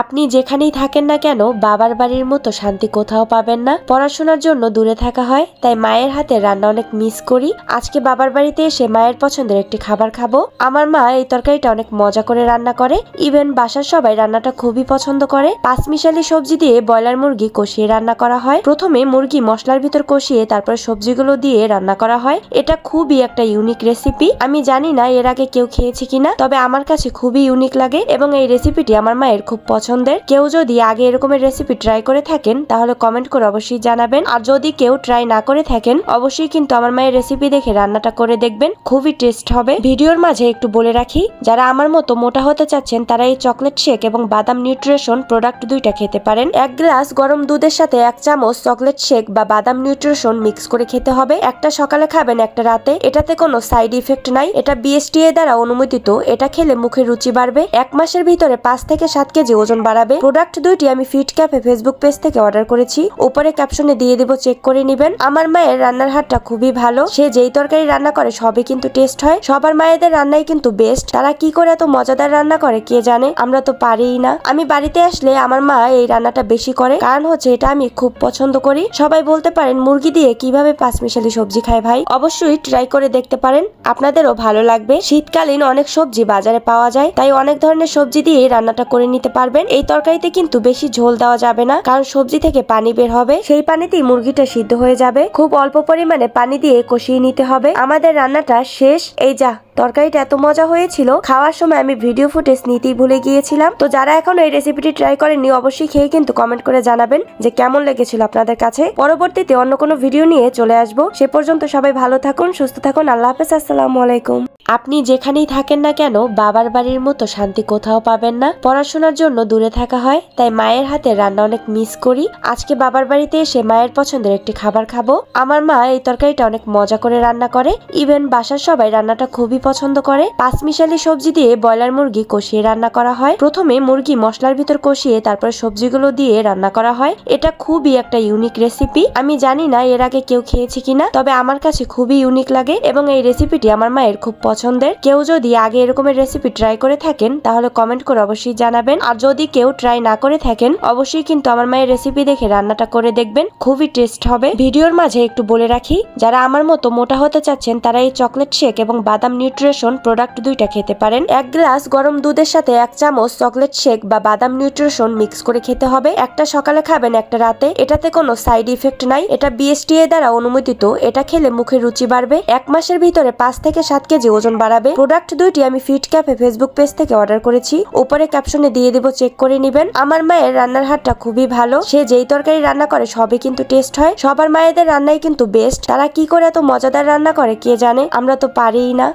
আপনি যেখানেই থাকেন না কেন, বাবার বাড়ির মতো শান্তি কোথাও পাবেন না। পড়াশোনার জন্য দূরে থাকা হয়, তাই মায়ের হাতে রান্না অনেক মিস করি। আজকে বাবার বাড়িতে এসে মায়ের পছন্দের একটি খাবার খাব। আমার মা এই তরকারিটা অনেক মজা করে রান্না করে। ইভেন বাসার সবাই রান্নাটা খুবই পছন্দ করে। পাঁচমিশালি সবজি দিয়ে ব্রয়লার মুরগি কষিয়ে রান্না করা হয়। প্রথমে মুরগি মশলার ভিতর কষিয়ে তারপর সবজিগুলো দিয়ে রান্না করা হয়। এটা খুবই একটা ইউনিক রেসিপি আমি জানি না এর আগে কেউ খেয়েছে কিনা, তবে আমার কাছে খুবই ইউনিক লাগে এবং এই রেসিপিটি আমার মায়ের খুব পছন্দের। কেউ যদি আগে এরকমের রেসিপি ট্রাই করে থাকেন, তাহলে কমেন্ট করে অবশ্যই জানাবেন। আর যদি কেউ ট্রাই না করে থাকেন, অবশ্যই কিন্তু আমার মায়ের রেসিপি দেখে রান্নাটা করে দেখবেন। খুবই টেস্ট হবে। ভিডিওর মাঝে একটু বলে রাখি, যারা আমার মতো মোটা হতে চাচ্ছেন, তারা এই চকলেট শেক এবং বাদাম নিউট্রিশন প্রোডাক্ট দুইটা খেতে পারেন। এক গ্লাস গরম দুধের সাথে এক চামচ চকলেট শেক বা বাদাম নিউট্রিশন মিক্স করে খেতে হবে। একটা সকালে খাবেন, একটা রাতে। এটাতে কোনো সাইড ইফেক্ট নাই। এটা বিএসটিএ দ্বারা অনুমোদিত। এটা খেলে মুখের রুচি বাড়বে। এক মাসের ভিতরে পাঁচ থেকে সাত কেজি ওজন বাড়াবে। প্রোডাক্ট দুইটি আমি ফিট ক্যাফে ফেসবুক পেজ থেকে অর্ডার করেছি। উপরে ক্যাপশনে দিয়ে দিব চেক করে নেবেন। আমার মায়ের রান্নার হাতটা খুবই ভালো। সে যেই তরকারি রান্না করে, সবই কিন্তু টেস্ট হয়। সবার মায়েদের রান্নাই কিন্তু বেস্ট তারা কি করে এত মজাদার রান্না করে, কে জানে? আমরা তো পারিই না। আমি বাড়িতে আসলে আমার মা এই রান্নাটা বেশি করে। কারণ হচ্ছে এটা আমি খুব পছন্দ করি। সবাই বলতে পারেন, মুরগি দিয়ে কীভাবে পাঁচমিশালি সবজি খায় ভাই? অবশ্যই ট্রাই করে দেখতে পারেন। আপনাদেরও ভালো লাগবে। শীতকালীন অনেক সবজি বাজারে পাওয়া যায়। তাই অনেক ধরনের সবজি দিয়ে রান্নাটা করে নিতে পারবেন। এই তরকারিতে কিন্তু বেশি ঝোল দেওয়া যাবে না, কারণ সবজি থেকে পানি বের হবে। সেই পানিতেই মুরগিটা সিদ্ধ হয়ে যাবে। খুব অল্প পরিমাণে পানি দিয়ে কষিয়ে নিতে হবে। আমাদের রান্নাটা শেষ। এই যা তরকারিটা এত মজা হয়েছিল, খাওয়ার সময় আমি ভিডিও ফুটেজ নিতেই ভুলে গিয়েছিলাম। তো যারা এখনও এই রেসিপিটি ট্রাই করেননি, অবশ্যই খেয়ে কিন্তু কমেন্ট করে জানাবেন যে কেমন লেগেছিল আপনাদের কাছে। পরবর্তীতে অন্য কোনো ভিডিও নিয়ে চলে আসব। সে পর্যন্ত সবাই ভালো থাকুন, সুস্থ থাকুন। আল্লাহ হাফেজ, আসসালামু আলাইকুম। আপনি যেখানেই থাকেন না কেন, বাবার বাড়ির মতো শান্তি কোথাও পাবেন না। পড়াশোনার জন্য দূরে থাকা হয়, তাই মায়ের হাতে রান্না অনেক মিস করি। আজকে বাবার বাড়িতে এসে মায়ের পছন্দের একটি খাবার খাব। আমার মা এই তরকারিটা অনেক মজা করে রান্না করে। ইভেন বাসার সবাই রান্নাটা খুবই পছন্দ করে? পাঁচমিশালি সবজি দিয়ে ব্রয়লার মুরগি কষিয়ে রান্না করা হয়। প্রথমে মুরগি মশলার ভিতর কষিয়ে তারপর সবজিগুলো দিয়ে রান্না করা হয়। এটা খুবই একটা ইউনিক রেসিপি আমি জানি না এর আগে কেউ খেয়েছে কিনা, তবে আমার কাছে খুবই ইউনিক লাগে এবং এই রেসিপিটি আমার মায়ের খুব পছন্দের। কেউ যদি আগে এরকমের রেসিপি ট্রাই করে থাকেন, তাহলে কমেন্ট করে অবশ্যই জানাবেন। আর যদি কেউ ট্রাই না করে থাকেন, অবশ্যই কিন্তু আমার মায়ের রেসিপি দেখে রান্নাটা করে দেখবেন। খুবই টেস্ট হবে। ভিডিওর মাঝে একটু বলে রাখি, যারা আমার মতো মোটা হতে চাচ্ছেন, তারা এই চকলেট শেক এবং বাদাম নিউট্রিশন প্রোডাক্ট দুইটা খেতে পারেন। এক গ্লাস গরম দুধের সাথে এক চামচ চকলেট শেক বা বাদাম নিউট্রিশন মিক্স করে খেতে হবে। একটা সকালে খাবেন, একটা রাতে। এটাতে কোনো সাইড ইফেক্ট নাই। এটা বিএসটিএ দ্বারা অনুমোদিত। এটা খেলে মুখের রুচি বাড়বে। এক মাসের ভিতরে পাঁচ থেকে সাত কেজি ওজন বাড়াবে। প্রোডাক্ট দুইটি আমি ফিট ক্যাফে ফেসবুক পেজ থেকে অর্ডার করেছি। উপরে ক্যাপশনে দিয়ে দিব চেক করে নেবেন। আমার মায়ের রান্নার হাতটা খুবই ভালো। সে যেই তরকারি রান্না করে, সবই কিন্তু টেস্ট হয়। সবার মায়েদের রান্নাই কিন্তু বেস্ট। তারা কি করে এত মজাদার রান্না করে, কে জানে? আমরা তো পারিই না।